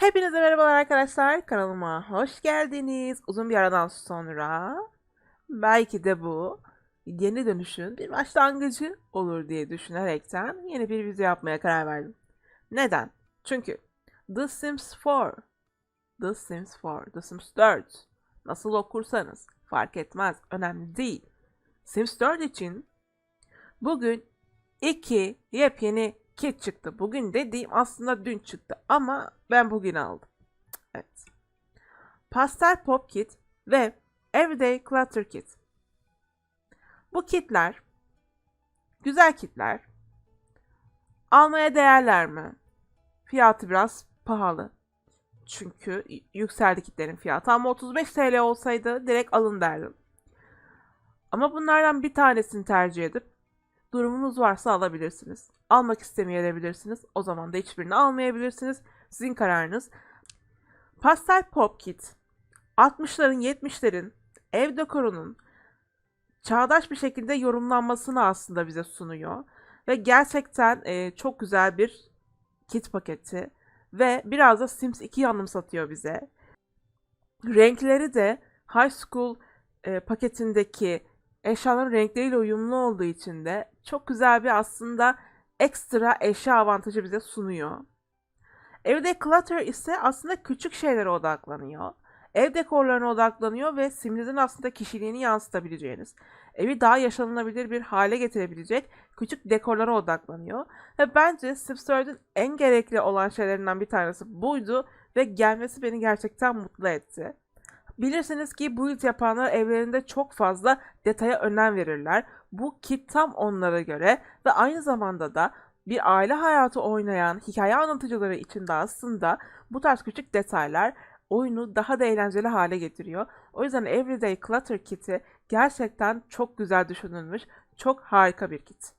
Hepinize merhabalar arkadaşlar. Kanalıma hoş geldiniz. Uzun bir aradan sonra belki de bu yeni dönüşün bir başlangıcı olur diye düşünerekten yeni bir video yapmaya karar verdim. Neden? Çünkü The Sims 4, The Sims 4, The Sims 4 nasıl okursanız fark etmez, önemli değil. Sims 4 için bugün iki yepyeni kit çıktı. Bugün dediğim aslında dün çıktı ama ben bugün aldım. Evet. Pastel Pop Kit ve Everyday Clutter Kit. Bu kitler güzel kitler. Almaya değerler mi? Fiyatı biraz pahalı. Çünkü yükseldi kitlerin fiyatı ama 35 TL olsaydı direkt alın derdim. Ama bunlardan bir tanesini tercih edip durumunuz varsa alabilirsiniz. Almak istemeyebilirsiniz. O zaman da hiçbirini almayabilirsiniz. Sizin kararınız. Pastel Pop Kit 60'ların 70'lerin ev dekorunun çağdaş bir şekilde yorumlanmasını aslında bize sunuyor. Ve gerçekten e, çok güzel bir kit paketi. Ve biraz da Sims 2'yi anımsatıyor bize. Renkleri de High School e, paketindeki eşyaların renkleriyle uyumlu olduğu için de çok güzel bir aslında ekstra eşya avantajı bize sunuyor. Everyday Clutter ise aslında küçük şeylere odaklanıyor. Ev dekorlarına odaklanıyor ve simlizin aslında kişiliğini yansıtabileceğiniz, evi daha yaşanılabilir bir hale getirebilecek küçük dekorlara odaklanıyor. Ve bence 4'ün en gerekli olan şeylerinden bir tanesi buydu ve gelmesi beni gerçekten mutlu etti. Bilirsiniz ki build yapanlar evlerinde çok fazla detaya önem verirler. Bu kit tam onlara göre ve aynı zamanda da bir aile hayatı oynayan hikaye anlatıcıları için de aslında bu tarz küçük detaylar oyunu daha da eğlenceli hale getiriyor. O yüzden Everyday Clutter Kit'i gerçekten çok güzel düşünülmüş, çok harika bir kit.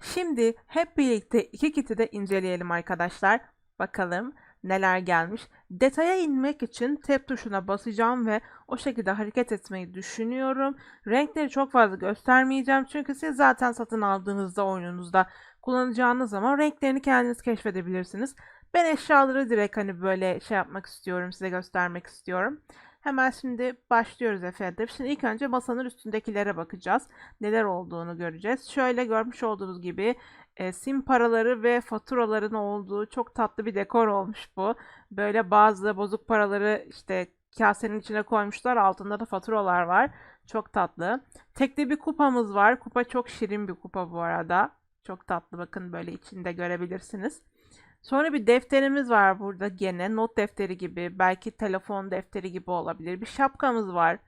Şimdi hep birlikte iki kiti de inceleyelim arkadaşlar. Bakalım neler gelmiş. Detaya inmek için tab tuşuna basacağım ve o şekilde hareket etmeyi düşünüyorum. Renkleri çok fazla göstermeyeceğim çünkü siz zaten satın aldığınızda oyununuzda kullanacağınız zaman renklerini kendiniz keşfedebilirsiniz. Ben eşyaları direkt hani böyle şey yapmak istiyorum, size göstermek istiyorum. Hemen şimdi başlıyoruz efendim. Şimdi ilk önce masanın üstündekilere bakacağız. Neler olduğunu göreceğiz. Şöyle görmüş olduğunuz gibi e, sim paraları ve faturaların olduğu çok tatlı bir dekor olmuş bu. Böyle bazı bozuk paraları işte kasenin içine koymuşlar. Altında da faturalar var. Çok tatlı. Tekli bir kupamız var. Kupa çok şirin bir kupa bu arada. Çok tatlı. Bakın böyle içinde görebilirsiniz. Sonra bir defterimiz var burada gene. Not defteri gibi. Belki telefon defteri gibi olabilir. Bir şapkamız var.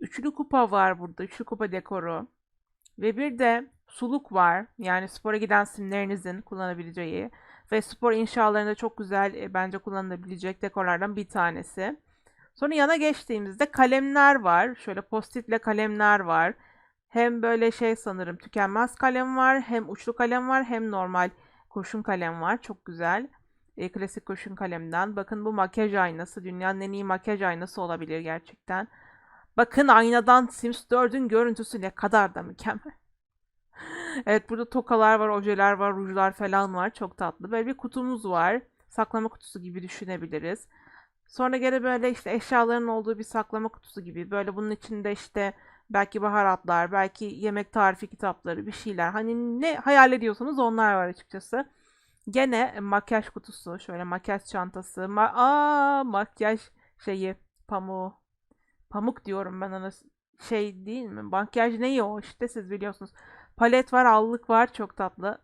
Üçlü kupa var burada. Üçlü kupa dekoru. Ve bir de suluk var. Yani spora giden simlerinizin kullanabileceği ve spor inşalarında çok güzel e, bence kullanılabilecek dekorlardan bir tanesi. Sonra yana geçtiğimizde kalemler var. Şöyle post-it'le kalemler var. Hem böyle şey sanırım tükenmez kalem var, hem uçlu kalem var, hem normal kurşun kalem var. Çok güzel. E, klasik kurşun kalemden. Bakın bu makyaj aynası. Dünyanın en iyi makyaj aynası olabilir gerçekten. Bakın aynadan Sims 4'ün görüntüsü ne kadar da mükemmel. Evet burada tokalar var, ojeler var, rujlar falan var. Çok tatlı. Böyle bir kutumuz var. Saklama kutusu gibi düşünebiliriz. Sonra gene böyle işte eşyaların olduğu bir saklama kutusu gibi. Böyle bunun içinde işte belki baharatlar, belki yemek tarifi kitapları, bir şeyler. Hani ne hayal ediyorsanız onlar var açıkçası. Gene makyaj kutusu, şöyle makyaj çantası. Ma Aa, makyaj şeyi, pamuğu. Pamuk diyorum ben ona. Şey değil mi? Makyaj neyi o işte siz biliyorsunuz. Palet var, allık var. Çok tatlı.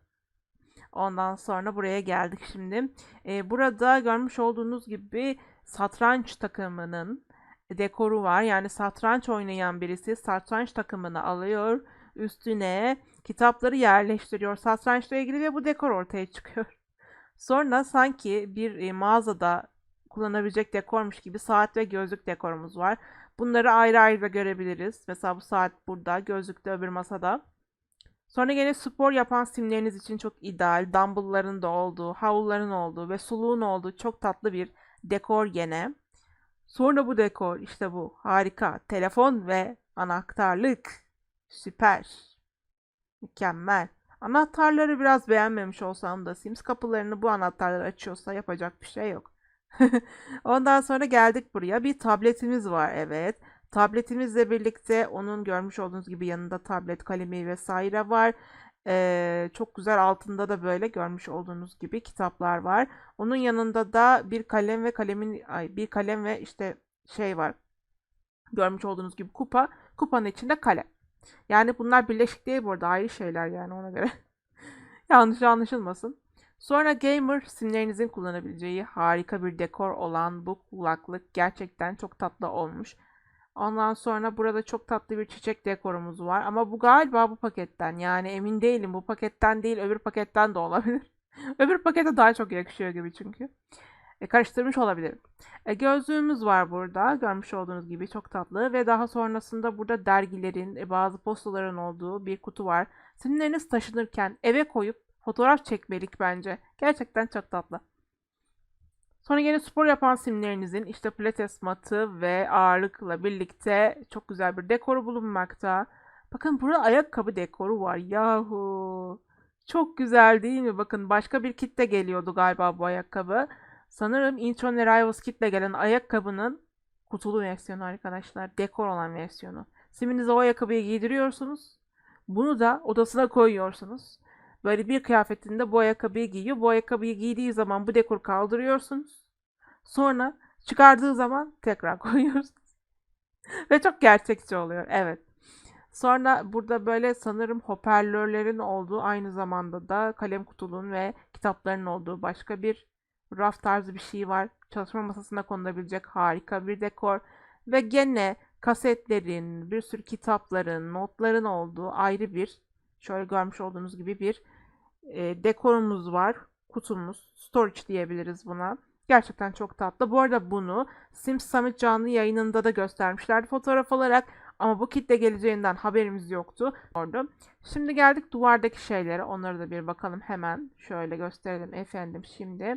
Ondan sonra buraya geldik şimdi. Ee, burada görmüş olduğunuz gibi satranç takımının dekoru var. Yani satranç oynayan birisi satranç takımını alıyor. Üstüne kitapları yerleştiriyor. Satrançla ilgili ve bu dekor ortaya çıkıyor. Sonra sanki bir e, mağazada kullanabilecek dekormuş gibi saat ve gözlük dekorumuz var. Bunları ayrı ayrı görebiliriz. Mesela bu saat burada, gözlük de öbür masada. Sonra gene spor yapan simleriniz için çok ideal. Dumbbell'ların da olduğu, havluların olduğu ve suluğun olduğu çok tatlı bir dekor gene. Sonra bu dekor işte bu. Harika. Telefon ve anahtarlık. Süper. Mükemmel. Anahtarları biraz beğenmemiş olsam da Sims kapılarını bu anahtarlar açıyorsa yapacak bir şey yok. Ondan sonra geldik buraya. Bir tabletimiz var evet. Tabletimizle birlikte onun görmüş olduğunuz gibi yanında tablet kalemi vesaire var. Ee, çok güzel altında da böyle görmüş olduğunuz gibi kitaplar var. Onun yanında da bir kalem ve kalemin ay, bir kalem ve işte şey var. Görmüş olduğunuz gibi kupa. Kupanın içinde kalem. Yani bunlar birleşik değil bu arada ayrı şeyler yani ona göre. Yanlış anlaşılmasın. Sonra gamer simlerinizin kullanabileceği harika bir dekor olan bu kulaklık gerçekten çok tatlı olmuş. Ondan sonra burada çok tatlı bir çiçek dekorumuz var. Ama bu galiba bu paketten. Yani emin değilim. Bu paketten değil öbür paketten de olabilir. öbür pakete daha çok yakışıyor gibi çünkü. E, karıştırmış olabilirim. E, gözlüğümüz var burada. Görmüş olduğunuz gibi çok tatlı. Ve daha sonrasında burada dergilerin, e, bazı postaların olduğu bir kutu var. Simleriniz taşınırken eve koyup fotoğraf çekmelik bence. Gerçekten çok tatlı. Sonra yine spor yapan simlerinizin işte pilates matı ve ağırlıkla birlikte çok güzel bir dekoru bulunmakta. Bakın burada ayakkabı dekoru var. Yahu. Çok güzel değil mi? Bakın başka bir kit de geliyordu galiba bu ayakkabı. Sanırım Inchon Rivals kitle gelen ayakkabının kutulu versiyonu arkadaşlar. Dekor olan versiyonu. Siminize o ayakkabıyı giydiriyorsunuz. Bunu da odasına koyuyorsunuz. Böyle bir kıyafetinde bu ayakkabıyı giyiyor. Bu ayakkabıyı giydiği zaman bu dekor kaldırıyorsunuz. Sonra çıkardığı zaman tekrar koyuyorsunuz. Ve çok gerçekçi oluyor. Evet. Sonra burada böyle sanırım hoparlörlerin olduğu aynı zamanda da kalem kutunun ve kitapların olduğu başka bir raf tarzı bir şey var. Çalışma masasına konulabilecek harika bir dekor. Ve gene kasetlerin, bir sürü kitapların, notların olduğu ayrı bir şöyle görmüş olduğunuz gibi bir e, dekorumuz var. Kutumuz. Storage diyebiliriz buna. Gerçekten çok tatlı. Bu arada bunu Sims Summit canlı yayınında da göstermişlerdi fotoğraf olarak. Ama bu kitle geleceğinden haberimiz yoktu. Orada. Şimdi geldik duvardaki şeylere. Onları da bir bakalım hemen. Şöyle gösterelim efendim şimdi.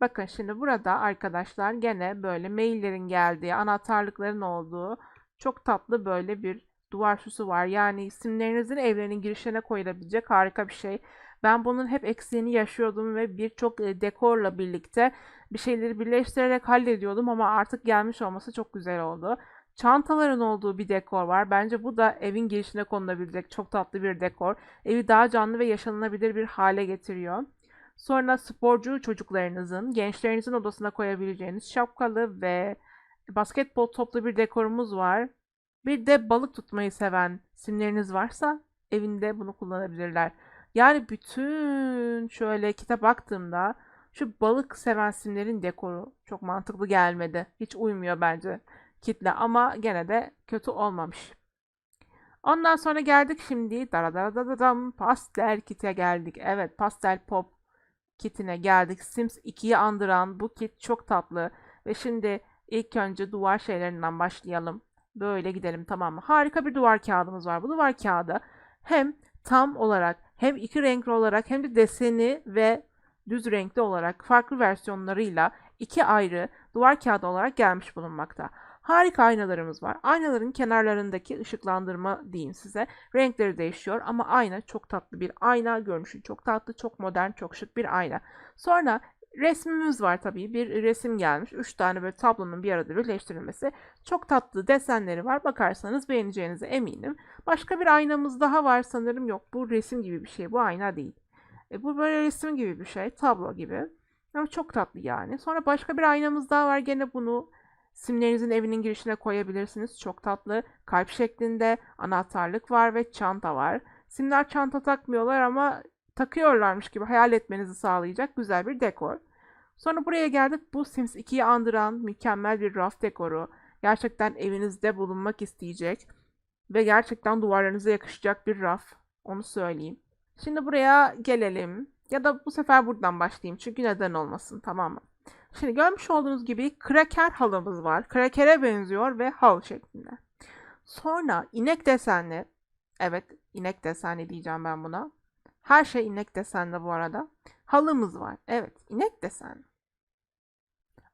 Bakın şimdi burada arkadaşlar gene böyle maillerin geldiği, anahtarlıkların olduğu çok tatlı böyle bir duvar süsü var. Yani isimlerinizin evlerinin girişine koyulabilecek harika bir şey. Ben bunun hep eksiğini yaşıyordum ve birçok e, dekorla birlikte bir şeyleri birleştirerek hallediyordum ama artık gelmiş olması çok güzel oldu. Çantaların olduğu bir dekor var. Bence bu da evin girişine konulabilecek çok tatlı bir dekor. Evi daha canlı ve yaşanılabilir bir hale getiriyor. Sonra sporcu çocuklarınızın, gençlerinizin odasına koyabileceğiniz şapkalı ve basketbol toplu bir dekorumuz var. Bir de balık tutmayı seven simleriniz varsa evinde bunu kullanabilirler. Yani bütün şöyle kitap baktığımda şu balık seven simlerin dekoru çok mantıklı gelmedi. Hiç uymuyor bence kitle ama gene de kötü olmamış. Ondan sonra geldik şimdi daradaradadan pastel kite geldik. Evet pastel pop kitine geldik. Sims 2'yi andıran bu kit çok tatlı. Ve şimdi ilk önce duvar şeylerinden başlayalım. Böyle gidelim tamam mı? Harika bir duvar kağıdımız var. Bu duvar kağıdı hem tam olarak hem iki renkli olarak hem de deseni ve düz renkli olarak farklı versiyonlarıyla iki ayrı duvar kağıdı olarak gelmiş bulunmakta. Harika aynalarımız var. Aynaların kenarlarındaki ışıklandırma diyeyim size. Renkleri değişiyor ama ayna çok tatlı bir ayna. Görünüşü çok tatlı, çok modern, çok şık bir ayna. Sonra resmimiz var tabii. Bir resim gelmiş. Üç tane böyle tablonun bir arada birleştirilmesi. Çok tatlı desenleri var. Bakarsanız beğeneceğinize eminim. Başka bir aynamız daha var sanırım. Yok bu resim gibi bir şey. Bu ayna değil. E, bu böyle resim gibi bir şey. Tablo gibi. Ama çok tatlı yani. Sonra başka bir aynamız daha var. Gene bunu simlerinizin evinin girişine koyabilirsiniz. Çok tatlı. Kalp şeklinde anahtarlık var ve çanta var. Simler çanta takmıyorlar ama takıyorlarmış gibi hayal etmenizi sağlayacak güzel bir dekor. Sonra buraya geldik. Bu Sims 2'yi andıran mükemmel bir raf dekoru. Gerçekten evinizde bulunmak isteyecek ve gerçekten duvarlarınıza yakışacak bir raf. Onu söyleyeyim. Şimdi buraya gelelim. Ya da bu sefer buradan başlayayım. Çünkü neden olmasın tamam mı? Şimdi görmüş olduğunuz gibi kraker halımız var. Krakere benziyor ve hal şeklinde. Sonra inek desenli. Evet inek desenli diyeceğim ben buna. Her şey inek desenli bu arada. Halımız var. Evet inek desenli.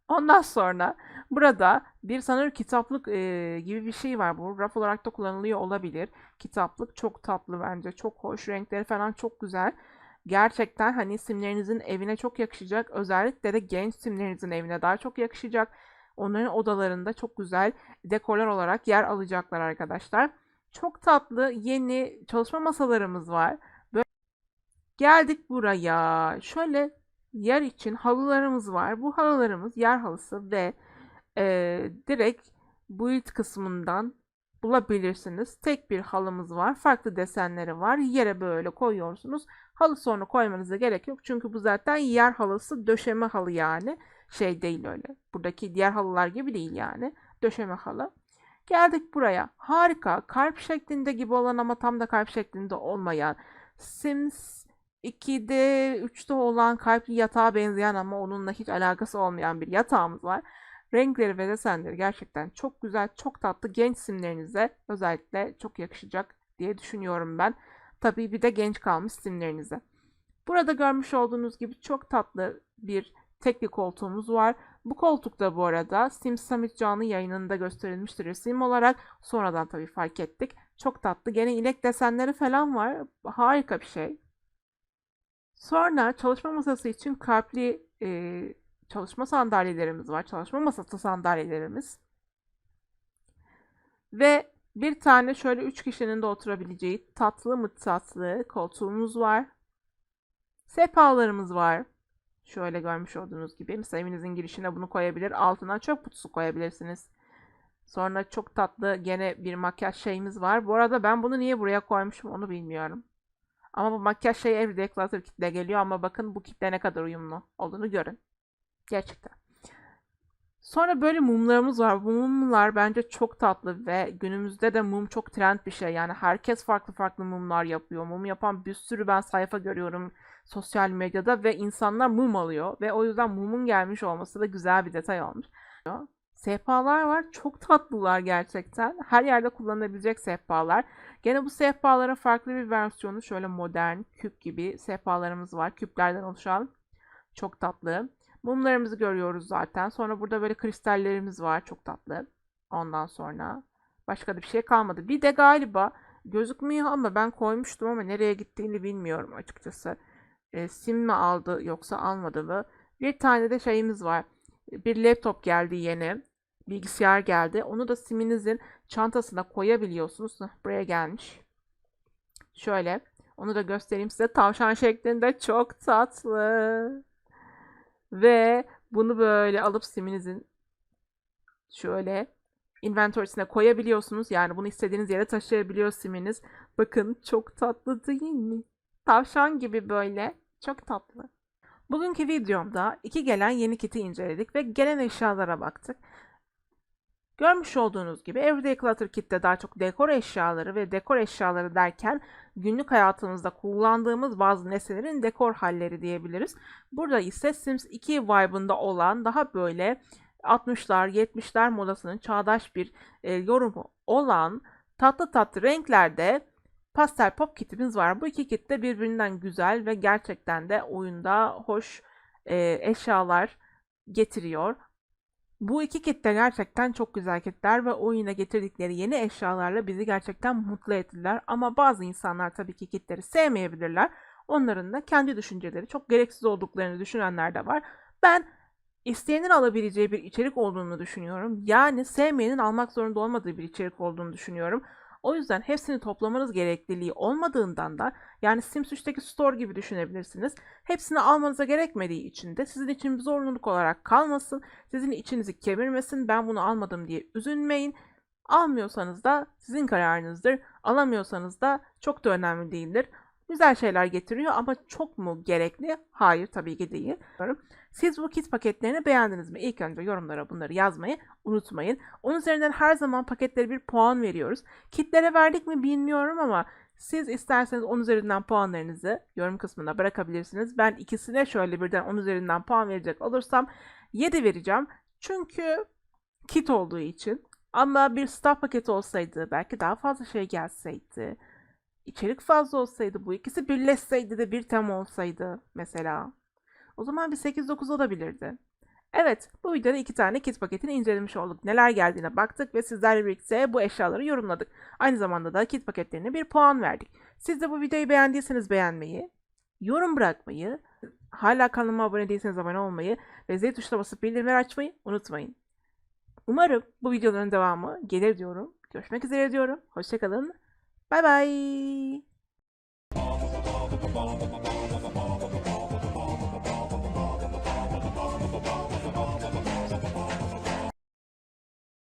Ondan sonra burada bir sanır kitaplık e, gibi bir şey var. Bu raf olarak da kullanılıyor olabilir. Kitaplık çok tatlı bence. Çok hoş. Renkleri falan çok güzel. Gerçekten hani simlerinizin evine çok yakışacak. Özellikle de genç simlerinizin evine daha çok yakışacak. Onların odalarında çok güzel dekorlar olarak yer alacaklar arkadaşlar. Çok tatlı yeni çalışma masalarımız var. Geldik buraya. Şöyle yer için halılarımız var. Bu halılarımız yer halısı ve e, direkt build kısmından bulabilirsiniz. Tek bir halımız var. Farklı desenleri var. Yere böyle koyuyorsunuz. Halı sonra koymanıza gerek yok. Çünkü bu zaten yer halısı döşeme halı yani. Şey değil öyle. Buradaki diğer halılar gibi değil yani. Döşeme halı. Geldik buraya. Harika. Kalp şeklinde gibi olan ama tam da kalp şeklinde olmayan. Sims 2'de 3'te olan kalpli yatağa benzeyen ama onunla hiç alakası olmayan bir yatağımız var. Renkleri ve desenleri gerçekten çok güzel, çok tatlı. Genç simlerinize özellikle çok yakışacak diye düşünüyorum ben. Tabii bir de genç kalmış simlerinize. Burada görmüş olduğunuz gibi çok tatlı bir tekli koltuğumuz var. Bu koltuk da bu arada Sim Summit canlı yayınında gösterilmiştir resim olarak. Sonradan tabii fark ettik. Çok tatlı. Gene inek desenleri falan var. Harika bir şey. Sonra çalışma masası için kalpli e, çalışma sandalyelerimiz var. Çalışma masası sandalyelerimiz. Ve bir tane şöyle üç kişinin de oturabileceği tatlı mı tatlı koltuğumuz var. Sehpalarımız var. Şöyle görmüş olduğunuz gibi. Mesela evinizin girişine bunu koyabilir. Altına çöp kutusu koyabilirsiniz. Sonra çok tatlı gene bir makyaj şeyimiz var. Bu arada ben bunu niye buraya koymuşum onu bilmiyorum. Ama bu makyaj şeyi Everyday Clutter kitle geliyor ama bakın bu kitle ne kadar uyumlu olduğunu görün. Gerçekten. Sonra böyle mumlarımız var. Bu mumlar bence çok tatlı ve günümüzde de mum çok trend bir şey. Yani herkes farklı farklı mumlar yapıyor. Mum yapan bir sürü ben sayfa görüyorum sosyal medyada ve insanlar mum alıyor. Ve o yüzden mumun gelmiş olması da güzel bir detay olmuş. Sehpalar var. Çok tatlılar gerçekten. Her yerde kullanılabilecek sehpalar. Gene bu sehpaların farklı bir versiyonu şöyle modern, küp gibi sehpalarımız var. Küplerden oluşan. Çok tatlı. Mumlarımızı görüyoruz zaten. Sonra burada böyle kristallerimiz var. Çok tatlı. Ondan sonra başka da bir şey kalmadı. Bir de galiba gözükmüyor ama ben koymuştum ama nereye gittiğini bilmiyorum açıkçası. E, sim mi aldı yoksa almadı mı? Bir tane de şeyimiz var. Bir laptop geldi yeni. Bilgisayar geldi. Onu da siminizin çantasına koyabiliyorsunuz. Buraya gelmiş. Şöyle. Onu da göstereyim size. Tavşan şeklinde çok tatlı. Ve bunu böyle alıp siminizin şöyle inventory'sine koyabiliyorsunuz. Yani bunu istediğiniz yere taşıyabiliyor siminiz. Bakın çok tatlı değil mi? Tavşan gibi böyle. Çok tatlı. Bugünkü videomda iki gelen yeni kiti inceledik ve gelen eşyalara baktık. Görmüş olduğunuz gibi Everyday Clutter Kit'te daha çok dekor eşyaları ve dekor eşyaları derken günlük hayatımızda kullandığımız bazı nesnelerin dekor halleri diyebiliriz. Burada ise Sims 2 vibe'ında olan daha böyle 60'lar 70'ler modasının çağdaş bir e, yorumu olan tatlı tatlı renklerde pastel pop kitimiz var. Bu iki kit de birbirinden güzel ve gerçekten de oyunda hoş e, eşyalar getiriyor. Bu iki kit de gerçekten çok güzel kitler ve oyuna getirdikleri yeni eşyalarla bizi gerçekten mutlu ettiler. Ama bazı insanlar tabii ki kitleri sevmeyebilirler. Onların da kendi düşünceleri çok gereksiz olduklarını düşünenler de var. Ben isteyenin alabileceği bir içerik olduğunu düşünüyorum. Yani sevmeyenin almak zorunda olmadığı bir içerik olduğunu düşünüyorum. O yüzden hepsini toplamanız gerekliliği olmadığından da yani Sims 3'teki store gibi düşünebilirsiniz. Hepsini almanıza gerekmediği için de sizin için bir zorunluluk olarak kalmasın. Sizin içinizi kemirmesin. Ben bunu almadım diye üzülmeyin. Almıyorsanız da sizin kararınızdır. Alamıyorsanız da çok da önemli değildir güzel şeyler getiriyor ama çok mu gerekli? Hayır tabii ki değil. Siz bu kit paketlerini beğendiniz mi? İlk önce yorumlara bunları yazmayı unutmayın. Onun üzerinden her zaman paketlere bir puan veriyoruz. Kitlere verdik mi bilmiyorum ama siz isterseniz 10 üzerinden puanlarınızı yorum kısmına bırakabilirsiniz. Ben ikisine şöyle birden 10 üzerinden puan verecek olursam 7 vereceğim. Çünkü kit olduğu için. Ama bir staff paketi olsaydı belki daha fazla şey gelseydi içerik fazla olsaydı bu ikisi birleşseydi de bir tema olsaydı mesela. O zaman bir 8-9 olabilirdi. Evet, bu videoda iki tane kit paketini incelemiş olduk. Neler geldiğine baktık ve sizlerle birlikte bu eşyaları yorumladık. Aynı zamanda da kit paketlerine bir puan verdik. Siz de bu videoyu beğendiyseniz beğenmeyi, yorum bırakmayı, hala kanalıma abone değilseniz abone olmayı ve zil tuşuna basıp bildirimleri açmayı unutmayın. Umarım bu videoların devamı gelir diyorum. Görüşmek üzere diyorum. Hoşçakalın. 拜拜。